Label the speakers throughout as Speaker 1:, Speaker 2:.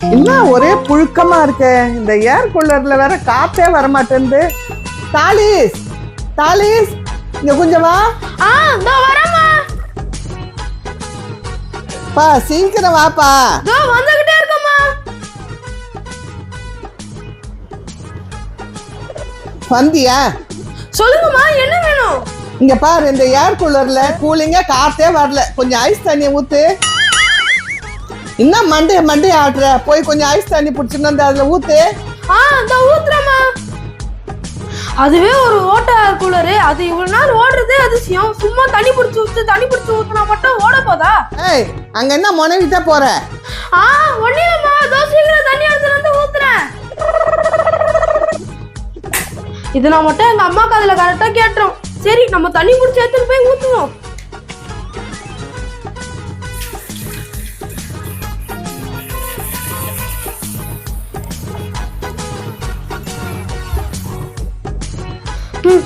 Speaker 1: என்ன ஒரே புழுக்கமா இருக்கு? இந்த ஏர் கூலர்ல வேற காத்தே வர மாட்டேங்குது தாலிஸ் தாலிஸ் இங்க கொஞ்சம் வா. பா சீக்கிரம் வாப்பா.
Speaker 2: வந்துகிட்டே இருக்கம்மா.
Speaker 1: வந்தியா?
Speaker 2: சொல்லுங்கம்மா என்ன வேணும்?
Speaker 1: இங்க பாரு இந்த ஏர் கூலர்ல கூலிங்கா காத்தே வரல. கொஞ்சம் ஐஸ் தண்ணியை ஊத்து. என்ன மண்டைய மண்டைய ஆட்டுற. போய் கொஞ்சம் ஐஸ் தண்ணி பிடிச்சிட்டு வந்து அதுல ஊத்து.
Speaker 2: ஆ இதோ ஊத்துறேம்மா. அதுவே ஒரு ஓட்ட கூலரு அது இவ்வளவு நாள் ஓடுறதே அதிசயம் சும்மா தண்ணி பிடிச்சி ஊத்து தண்ணி பிடிச்சி ஊத்துனா மட்டும் ஓட போதா?
Speaker 1: ஏய் அங்க என்ன முனைவிட்டா போற?
Speaker 2: ஆ ஒன்னிலம்மா இதோ சீக்கிரம் தண்ணி எடுத்துட்டு வந்து ஊத்துறேன். இது நான் மட்டும் எங்க அம்மா காதுல கரெக்டா கேட்டுரும். சரி நம்ம தண்ணி பிடிச்சி எடுத்துட்டு போய் ஊத்துவோம்.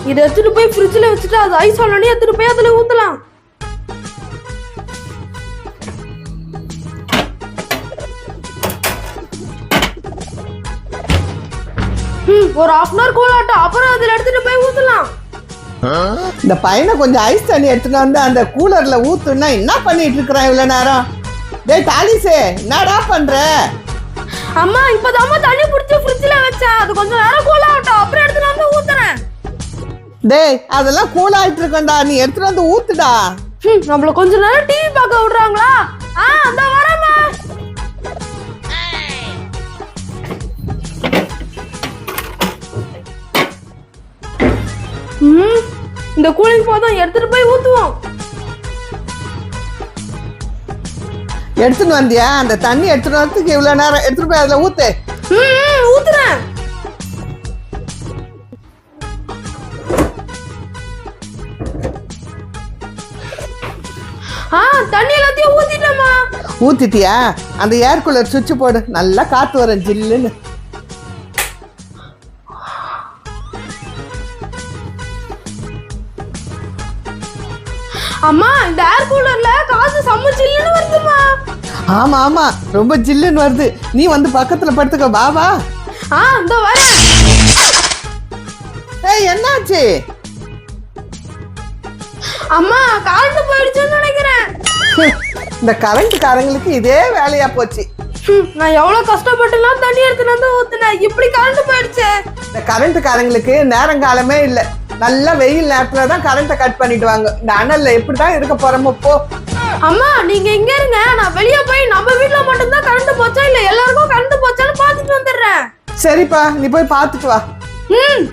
Speaker 2: இதை எடுத்துட்டு போய் ஃப்ரிட்ஜில் வச்சுட்டு அது ஐஸ் ஆனோடனே எடுத்துட்டு போய் அதில் ஊற்றலாம் ஒரு ஹாஃப் அன் ஹவர் கூல் ஆட்டும் அப்புறம் அதில் எடுத்துட்டு போய் ஊற்றலாம்
Speaker 1: இந்த பையனை கொஞ்சம் ஐஸ் தண்ணி எடுத்துட்டு வந்து அந்த கூலர்ல ஊத்துனா என்ன பண்ணிட்டு இருக்கிறான் இவ்வளவு நேரம்? டேய் தாலிசே என்னடா பண்ற?
Speaker 2: அம்மா இப்போதாம்மா தண்ணி பிடிச்சி ஃப்ரிட்ஜில் வச்சேன். அது கொஞ்சம் நேரம்
Speaker 1: டேய் அதெல்லாம் கூல் ஆயிட்டு இருக்கேன்டா. நீ எடுத்துட்டு வந்து ஊத்துடா.
Speaker 2: நம்மள கொஞ்ச நேரம் டிவி பார்க்க விடுறாங்களா? ஆ அந்த வரேம்மா. ம் இந்த கூலிங் போதும் எடுத்துட்டு போய் ஊத்துவோம்.
Speaker 1: எடுத்துட்டு வந்தியா? அந்த தண்ணி எடுத்துட்டு வரதுக்கு இவ்வளவு நேரம் எடுத்துட்டு போய் அதுல ஊத்து.
Speaker 2: ம் ஆ தண்ணி எல்லாத்தையும் ஊத்திட்டேம்மா.
Speaker 1: ஊத்திட்டியா? அந்த ஏர் கூலர் சுவிட்ச் போடு. நல்லா காத்து வரும் ஜில்லுன்னு.
Speaker 2: அம்மா இந்த ஏர் கூலர்ல காசு செம்ம சில்லுன்னு வருதுமா
Speaker 1: ஆமா ஆமா. ரொம்ப ஜில்லுன்னு வருது. நீ வந்து பக்கத்துல படுத்துக்க. வா
Speaker 2: ஆ இந்த வரேன்.
Speaker 1: ஏய் என்னாச்சு?
Speaker 2: அம்மா கரண்ட் போயிடுச்சுன்னு நினைக்கிறேன்.
Speaker 1: இந்த கரண்ட் காரங்களுக்கு இதே வேலையா போச்சு.
Speaker 2: நான் எவ்வளவு கஷ்டப்பட்டுலாம் தண்ணி எடுத்துட்டு வந்து ஊத்துனேன். இப்படி கரண்ட் போயிடுச்சு.
Speaker 1: இந்த கரண்ட் காரங்களுக்கு நேரங்காலமே இல்லை. நல்லா வெயில் நேரத்துல தான் கரண்ட்டை கட் பண்ணிடுவாங்க. இந்த அனல்ல எப்படிதான் இருக்க போறோமோ போ.
Speaker 2: அம்மா நீங்க இங்க இருங்க. நான் வெளிய போய் நம்ம வீட்ல மட்டும் தான் கரண்ட் போச்சா இல்ல எல்லாருக்கும் கரண்ட் போச்சான்னு பாத்துட்டு வந்துடுறேன்.
Speaker 1: சரிப்பா நீ போய் பார்த்துட்டு வா.
Speaker 2: ம்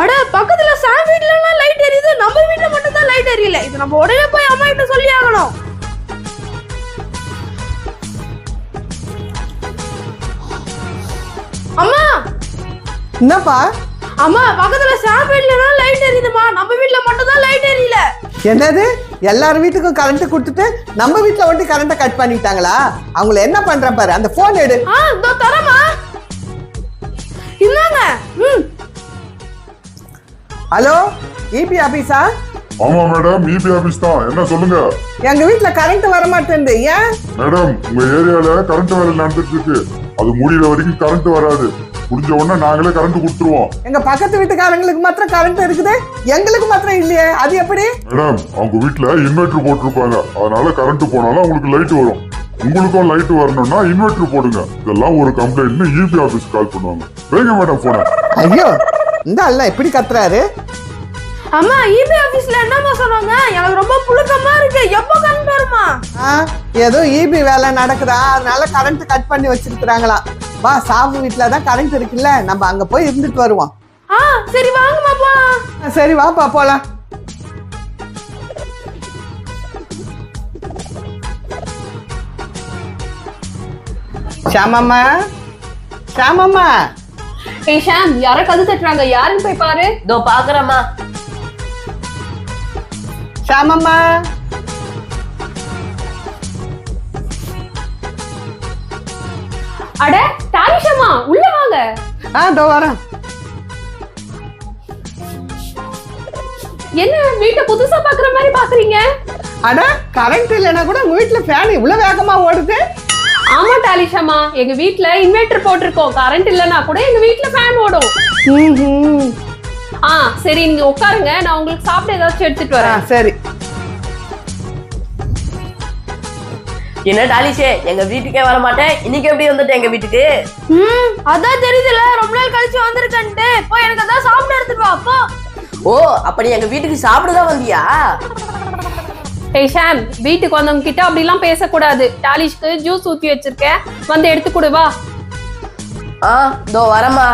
Speaker 2: அட பக்கத்துல சாம் வீட்ல லைட் எரியுது. நம்ம வீட்ல மட்டும் தான் லைட் எரியல. இது நம்ம உடனே போய் அம்மா கிட்ட சொல்லி ஆகணும். அம்மா!
Speaker 1: என்னப்பா?
Speaker 2: அம்மா பக்கத்துல சாம் வீட்ல லைட் எரியுதுமா? நம்ம வீட்ல மட்டும் தான் லைட் எரியல.
Speaker 1: என்னது? எல்லார் வீட்டுக்கும் கரண்ட் கொடுத்துட்டு நம்ம வீட்ல வந்து கரண்ட்டை கட் பண்ணிட்டாங்களா? அவங்கள என்ன பண்ற பாரு? அந்த போன் எடு.
Speaker 2: ஆ இதோ தரமா இந்தாங்க.
Speaker 1: ஹலோ இபி ஆபீஸா
Speaker 3: ஆமா மேடம் இபி ஆபீஸ் தான். என்ன சொல்லுங்க?
Speaker 1: எங்க வீட்ல கரண்ட் வர மாட்டேங்குது ஏன்?
Speaker 3: மேடம் உங்க ஏரியால கரண்ட் வேலை நடந்துட்டு இருக்கு. அது முடியிற வரைக்கும் கரண்ட் வராது. முடிஞ்ச உடனே நாங்களே கரண்ட் கொடுத்துருவோம்.
Speaker 1: எங்க பக்கத்து வீட்டுக்காரங்களுக்கு மாத்திரம் கரண்ட் இருக்குது? எங்களுக்கு மாத்திரம் இல்லையே. அது எப்படி?
Speaker 3: மேடம் அவங்க வீட்ல இன்வெர்டர் போட்டிருப்பாங்க. அதனால கரண்ட் போனாலும் அவங்களுக்கு லைட் வரும். உங்களுக்கும் லைட் வரணும்னா இன்வெர்டர் போடுங்க. இதெல்லாம் ஒரு கம்ப்ளைண்ட்னு இபி ஆபீஸ் கால் பண்ணுவாங்க. வைங்க மேடம் போன
Speaker 1: ஐயோ இந்த அல்ல எப்படி கத்துறாரு?
Speaker 2: அம்மா இபி ஆபீஸ்ல என்னம்மா சொன்னாங்க? எனக்கு ரொம்ப புழுக்கமா இருக்கு. எப்போ கரண்ட் வருமா
Speaker 1: ஏதோ இபி வேலை நடக்குதா? அதனால கரண்ட் கட் பண்ணி வச்சிருக்கிறாங்களாம் வா சாவு வீட்ல தான் கரண்ட் இருக்குல்ல நம்ம அங்க போய் இருந்துட்டு வருவோம்.
Speaker 2: ஆ சரி வாங்கம்மா போலாம்.
Speaker 1: சரி வாப்பா போலாம். ஷாமம்மா ஷாமம்மா
Speaker 4: ஏய் ஷாம் யாரோ கது தட்டுறாங்க. யாருன்னு போய் பாரு. இதோ பாக்குறேம்மா.
Speaker 1: ஷாமம்மா.
Speaker 4: அட தானிஷம்மா உள்ள வாங்க.
Speaker 1: ஆ இதோ வரேன்.
Speaker 4: என்ன வீட்டை புதுசா பாக்குற மாதிரி பாக்குறீங்க?
Speaker 1: அட கரண்ட் இல்லைன்னா கூட உங்க வீட்டுல ஃபேன் இவ்வளவு வேகமா ஓடுது.
Speaker 4: ஆமா டாலிஷாமா எங்க வீட்ல இன்வெர்டர் போட்டிருக்கோம். கரண்ட் இல்லனா கூட எங்க வீட்ல ஃபேன் ஓடும். ஆ சரி நீங்க உட்காருங்க. நான் உங்களுக்கு சாப்பிட ஏதாச்சும் எடுத்துட்டு வரேன்.
Speaker 1: சரி.
Speaker 5: என்ன டாலிஷே எங்க வீட்டுக்கே வர மாட்டேன் இன்னைக்கு எப்படி வந்துட்ட எங்க வீட்டுக்கு?
Speaker 2: ம் அதான் தெரியுதுல ரொம்ப நாள் கழிச்சு வந்திருக்கேன்ட்டு. போய் எனக்கு அதான் சாப்பிட எடுத்துட்டு வா அப்போ
Speaker 5: ஓ அப்ப நீ எங்க வீட்டுக்கு சாப்பிடதான் வந்தியா?
Speaker 4: ஏய் ஷாம் வீட்டுக்கு வந்தவங்க கிட்ட அப்படி எல்லாம் பேசக்கூடாது. டாலிஷ்க்கு ஜூஸ் ஊத்தி வச்சிருக்கேன். வந்து எடுத்து கொடு வா.
Speaker 5: ஆ இதோ வரமா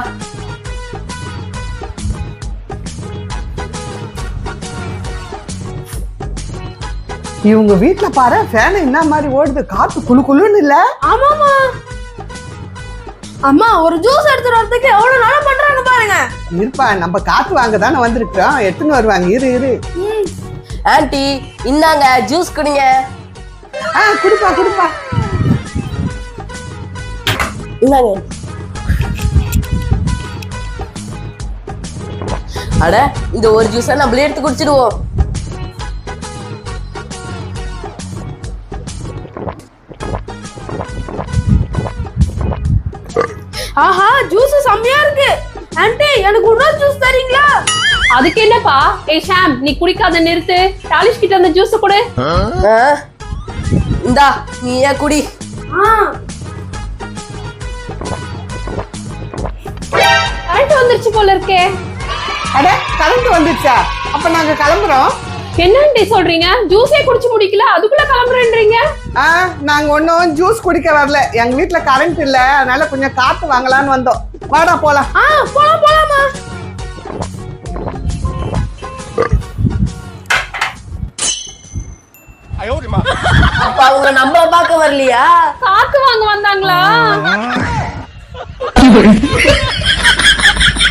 Speaker 1: இவங்க வீட்டுல பாரு ஃபேன் என்ன மாதிரி ஓடுது. காத்து குளு குளுன்னு இல்ல?
Speaker 2: ஆமாமா அம்மா ஒரு ஜூஸ் எடுத்துட்டு வரதுக்கு எவ்வளவு நேரம் பண்றாங்க பாருங்க.
Speaker 1: இருப்பா நம்ம காத்து வாங்க தானே வந்திருக்கோம் எடுத்துன்னு வருவாங்க. இரு இரு.
Speaker 5: ஆன்ட்டி இந்தாங்க ஜூஸ் குடிங்க.
Speaker 1: ஆ குடுப்பா குடுப்பா.
Speaker 5: இந்தாங்க. அட இந்த ஒரு ஜூஸை நம்மளே எடுத்து குடிச்சிடுவோம்.
Speaker 2: ஆஹா ஜூஸ் செம்மையா இருக்கு. ஆன்ட்டி எனக்கு இன்னொரு ஜூஸ் தரீங்களா?
Speaker 4: அதுக்கு என்னப்பா ஏய் ஷாம் நீ குடிக்காத நிறுத்து. டாலிஷ் கிட்ட அந்த ஜூஸ் கொடு?
Speaker 5: இந்தா நீ ஏன் குடி.
Speaker 4: கரண்ட் வந்துருச்சு போல இருக்கே.
Speaker 1: அட கரண்ட் வந்துச்சா அப்ப நாங்க கிளம்புறோம்.
Speaker 4: என்னண்டி சொல்றீங்க? ஜூஸே குடிச்சு முடிக்கல அதுக்குள்ள கிளம்புறேன்றீங்க?
Speaker 1: நாங்க ஒன்றும் ஜூஸ் குடிக்க வரல. எங்க வீட்டுல கரண்ட் இல்ல அதனால கொஞ்சம் காத்து வாங்கலாம்னு வந்தோம். வாடா போலாம்.
Speaker 2: ஆ போலாம் போலாமா
Speaker 5: அவங்க நம்மள பார்க்க வரலையா?
Speaker 4: காத்து வாங்க வந்தாங்களா?